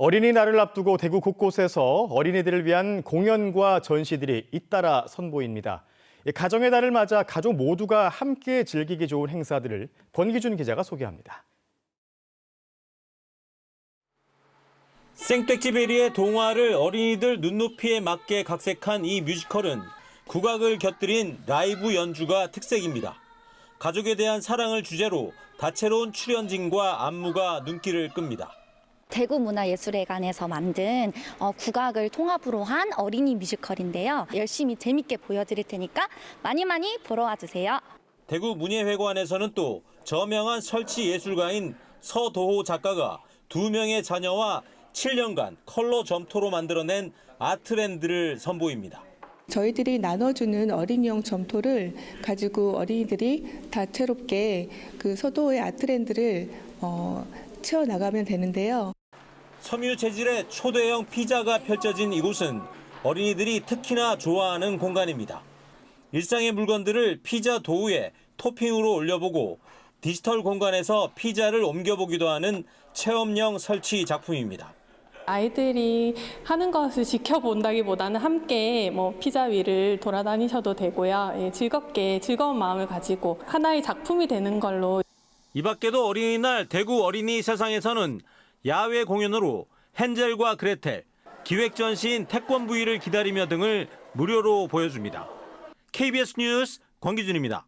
어린이날을 앞두고 대구 곳곳에서 어린이들을 위한 공연과 전시들이 잇따라 선보입니다. 이 가정의 달을 맞아 가족 모두가 함께 즐기기 좋은 행사들을 권기준 기자가 소개합니다. 생떼찌베리의 동화를 어린이들 눈높이에 맞게 각색한 이 뮤지컬은 국악을 곁들인 라이브 연주가 특색입니다. 가족에 대한 사랑을 주제로 다채로운 출연진과 안무가 눈길을 끕니다. 대구문화예술회관에서 만든 어, 국악을 통합으로 한 어린이 뮤지컬인데요. 열심히 재밌게 보여드릴 테니까 많이 많이 보러 와주세요. 대구 문예회관에서는 또 저명한 설치 예술가인 서도호 작가가 두 명의 자녀와 7년간 컬러 점토로 만들어낸 아트랜드를 선보입니다. 저희들이 나눠주는 어린이용 점토를 가지고 어린이들이 다채롭게 그 서도의 아트랜드를 어, 채워 나가면 되는데요. 섬유 재질의 초대형 피자가 펼쳐진 이곳은 어린이들이 특히나 좋아하는 공간입니다. 일상의 물건들을 피자 도우에 토핑으로 올려보고 디지털 공간에서 피자를 옮겨보기도 하는 체험형 설치 작품입니다. 아이들이 하는 것을 지켜본다기보다는 함께 뭐 피자 위를 돌아다니셔도 되고요. 예, 즐겁게 즐거운 마음을 가지고 하나의 작품이 되는 걸로 이 밖에도 어린이날 대구 어린이 세상에서는 야외 공연으로 헨젤과 그레텔, 기획 전시인 태권브이를 기다리며 등을 무료로 보여줍니다. KBS 뉴스 권기준입니다.